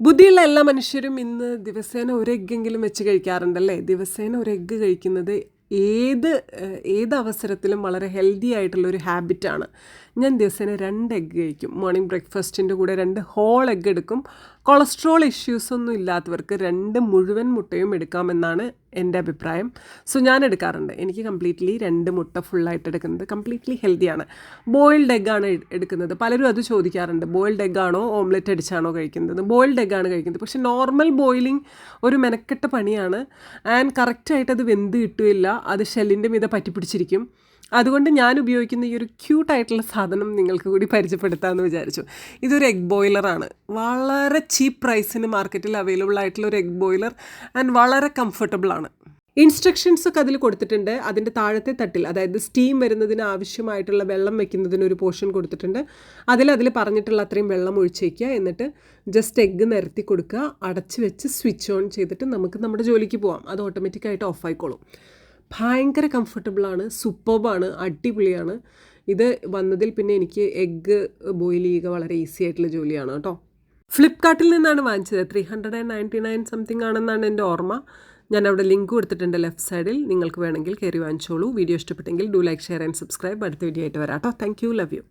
ബുദ്ധിയുള്ള എല്ലാ മനുഷ്യരും ഇന്ന് ദിവസേന ഒരു എഗ്ഗെങ്കിലും വെച്ച് കഴിക്കാറുണ്ടല്ലേ? ദിവസേന ഒരു എഗ്ഗ് കഴിക്കുന്നത് ഏത് ഏത് അവസരത്തിലും വളരെ ഹെൽത്തി ആയിട്ടുള്ള ഒരു ഹാബിറ്റാണ് ഞാൻ ദിവസേന രണ്ട് എഗ്ഗ് കഴിക്കും. മോർണിംഗ് ബ്രേക്ക്ഫാസ്റ്റിന്റെ കൂടെ രണ്ട് ഹോൾ എഗ്ഗ് എടുക്കും. കൊളസ്ട്രോൾ ഇഷ്യൂസ് ഒന്നും ഇല്ലാത്തവർക്ക് രണ്ട് മുഴുവൻ മുട്ടയും എടുക്കാമെന്നാണ് എന്റെ അഭിപ്രായം. സോ ഞാൻ എടുക്കാറുണ്ട്. എനിക്ക് കംപ്ലീറ്റ്ലി രണ്ട് മുട്ട ഫുള്ളായിട്ട് എടുക്കുന്നത് കംപ്ലീറ്റ്ലി ഹെൽത്തിയാണ് ബോയിൽഡ് എഗ്ഗാണ് എടുക്കുന്നത്. പലരും അത് ചോദിക്കാറുണ്ട്. ബോയിൽഡ് എഗ്ഗാണോ ഓംലെറ്റ് അടിച്ചാണോ കഴിക്കുന്നത്? ബോയിൽഡ് എഗ്ഗാണ് കഴിക്കുന്നത്. പക്ഷേ നോർമൽ ബോയിലിംഗ് ഒരു മെനക്കെട്ട പണിയാണ്. ആൻഡ് കറക്റ്റായിട്ട് അത് വെന്ത് കിട്ടുകയില്ല. അത് ഷെല്ലിന്റെ മീതെ പറ്റിപ്പിടിച്ചിരിക്കും. അതുകൊണ്ട് ഞാൻ ഉപയോഗിക്കുന്ന ഈ ഒരു ക്യൂട്ടായിട്ടുള്ള സാധനം നിങ്ങൾക്ക് കൂടി പരിചയപ്പെടുത്താമെന്ന് വിചാരിച്ചു. ഇതൊരു എഗ് ബോയിലറാണ് വളരെ ചീപ്പ് പ്രൈസിന് മാർക്കറ്റിൽ അവൈലബിൾ ആയിട്ടുള്ള ഒരു എഗ് ബോയിലർ ആൻഡ് വളരെ കംഫർട്ടബിൾ ആണ്. ഇൻസ്ട്രക്ഷൻസ് ഒക്കെ അതിൽ കൊടുത്തിട്ടുണ്ട്. അതിന്റെ താഴത്തെ തട്ടിൽ അതായത് സ്റ്റീം വരുന്നതിന് ആവശ്യമായിട്ടുള്ള വെള്ളം വെക്കുന്നതിന് ഒരു പോർഷൻ കൊടുത്തിട്ടുണ്ട്. അതിൽ അതിൽ പറഞ്ഞിട്ടുള്ള അത്രയും വെള്ളം ഒഴിച്ചേക്കുക. എന്നിട്ട് ജസ്റ്റ് എഗ്ഗ് നിരത്തി കൊടുക്കുക. അടച്ച് വെച്ച് സ്വിച്ച് ഓൺ ചെയ്തിട്ട് നമുക്ക് നമ്മുടെ ജോലിക്ക് പോവാം. അത് ഓട്ടോമാറ്റിക്കായിട്ട് ഓഫ് ആയിക്കോളും. ഭയങ്കര കംഫർട്ടബിളാണ് സൂപ്പർബാണ് അടിപൊളിയാണ്. ഇത് വന്നതിൽ പിന്നെ എനിക്ക് എഗ്ഗ് ബോയിൽ ചെയ്യുക വളരെ ഈസി ആയിട്ടുള്ള ജോലിയാണ് കേട്ടോ. ഫ്ലിപ്കാർട്ടിൽ നിന്നാണ് വാങ്ങിച്ചത്. Three hundred and ninety nine something ആണെന്നാണ് എന്റെ ഓർമ്മ. ഞാൻ അവിടെ ലിങ്ക് കൊടുത്തിട്ടുണ്ട് ലെഫ്റ്റ് സൈഡിൽ നിങ്ങൾക്ക് വേണമെങ്കിൽ കയറി വാങ്ങിച്ചോളൂ. വീഡിയോ ഇഷ്ടപ്പെട്ടെങ്കിൽ do like share and subscribe അടുത്ത വീഡിയോ ആയിട്ട് വരാം കേട്ടോ. Thank you love you